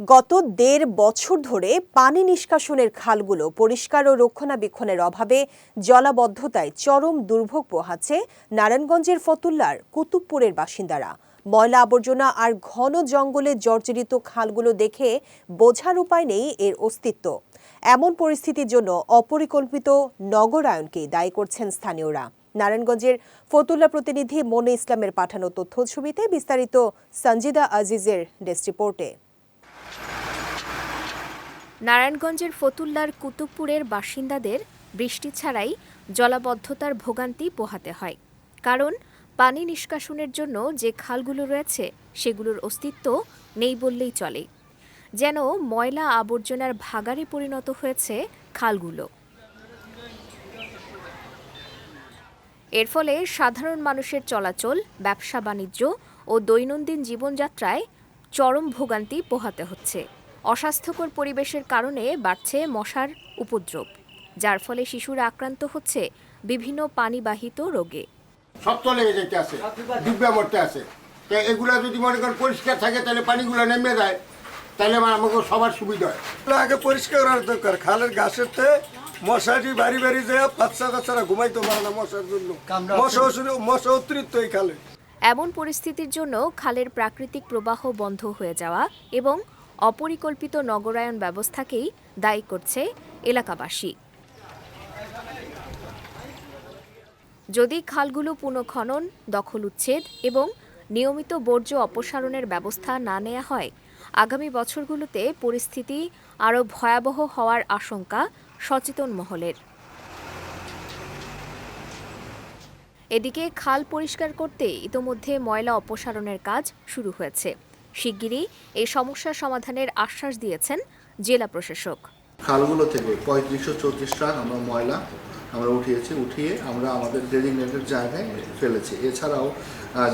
গত দেড় বছর ধরে পানি নিষ্কাশনের খালগুলো পরিষ্কার ও রক্ষণাবেক্ষণের অভাবে জলাবদ্ধতায় চরম দুর্ভোগ পোহাচ্ছে নারায়ণগঞ্জের ফতুল্লার কুতুবপুরের বাসিন্দারা। ময়লা আবর্জনা আর ঘন জঙ্গলে জর্জরিত খালগুলো দেখে বোঝার উপায় নেই এর অস্তিত্ব। এমন পরিস্থিতির জন্য অপরিকল্পিত নগরায়নকে দায়ী করছেন স্থানীয়রা। নারায়ণগঞ্জের ফতুল্লা প্রতিনিধি মনে ইসলামের পাঠানো তথ্য ছবিতে বিস্তারিত সঞ্জিদা আজিজের ডেস্ক রিপোর্টে। নারায়ণগঞ্জের ফতুল্লার কুতুবপুরের বাসিন্দাদের বৃষ্টি ছাড়াই জলাবদ্ধতার ভোগান্তি পোহাতে হয়। কারণ পানি নিষ্কাশনের জন্য যে খালগুলো রয়েছে, সেগুলোর অস্তিত্ব নেই বললেই চলে। যেন ময়লা আবর্জনার ভাগারে পরিণত হয়েছে খালগুলো। এর ফলে সাধারণ মানুষের চলাচল, ব্যবসা বাণিজ্য ও দৈনন্দিন জীবনযাত্রায় চরম ভোগান্তি পোহাতে হচ্ছে। অস্বাস্থ্যকর পরিবেশের কারণে বাড়ছে মশার উপদ্রব যার ফলে শিশুরা আক্রান্ত হচ্ছে বিভিন্ন পানিবাহিত রোগে। সব চলে যেতে আছে ডুববে মরতে আছে। তো এগুলা যদি মনে করেন পরিষ্কার থাকে তাহলে পানিগুলো নেমে যায় তাহলে আমাকে সবার সুবিধা হয়। আগে পরিষ্কার করার দরকার খালের গাছেতে মশাটি বাড়ি বাড়ি যায় বাচ্চা কাচ্চারা ঘুমাইতে পারে না মশার জন্য। মশা মশা অতিরিক্ত এই খালে। এমন পরিস্থিতির জন্য খালের প্রাকৃতিক প্রবাহ বন্ধ হয়ে যাওয়া এবং অপরিকল্পিত নগরায়ন ব্যবস্থাকেই দায়ী করছে এলাকাবাসী। যদি খালগুলো পুনঃখনন, দখল উচ্ছেদ এবং নিয়মিত বর্জ্য অপসারণের ব্যবস্থা না নেওয়া হয়, আগামী বছরগুলোতে পরিস্থিতি আরও ভয়াবহ হওয়ার আশঙ্কা সচেতন মহলের। এদিকে খাল পরিষ্কার করতে ইতোমধ্যে ময়লা অপসারণের কাজ শুরু হয়েছে। শিগগিরই এই সমস্যার সমাধানের আশ্বাস দিয়েছেন জেলা প্রশাসক। খালগুলো থেকে পঁয়ত্রিশশো চৌত্রিশ ট্রাক আমরা ময়লা আমরা উঠিয়েছি, উঠিয়ে আমরা আমাদের ডেজিগনেটেড জায়গায় ফেলেছি। এছাড়াও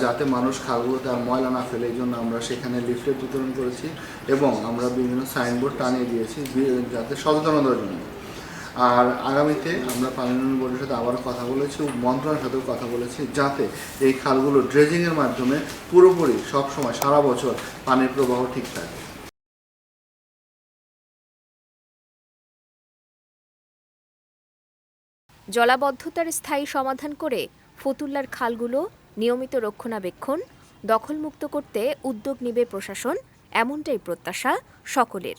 যাতে মানুষ খালগুলোতে আর ময়লা না ফেলে, এই জন্য আমরা সেখানে লিফলেট বিতরণ করেছি এবং আমরা বিভিন্ন সাইনবোর্ড টানিয়ে দিয়েছি যাতে সচেতনতার জন্য। আর আগামীতে আমরা পানি বোর্ডের সাথে আবারও কথা বলেছি মন্ত্রণালয়ের সাথেও কথা বলেছি যাতে এই খালগুলো ড্রেজিংয়ের মাধ্যমে পুরোপুরি সবসময়, সারা বছর পানির প্রবাহ ঠিক থাকে। জলাবদ্ধতার স্থায়ী সমাধান করে ফতুল্লার খালগুলো নিয়মিত রক্ষণাবেক্ষণ, দখলমুক্ত করতে উদ্যোগ নেবে প্রশাসন, এমনটাই প্রত্যাশা সকলের।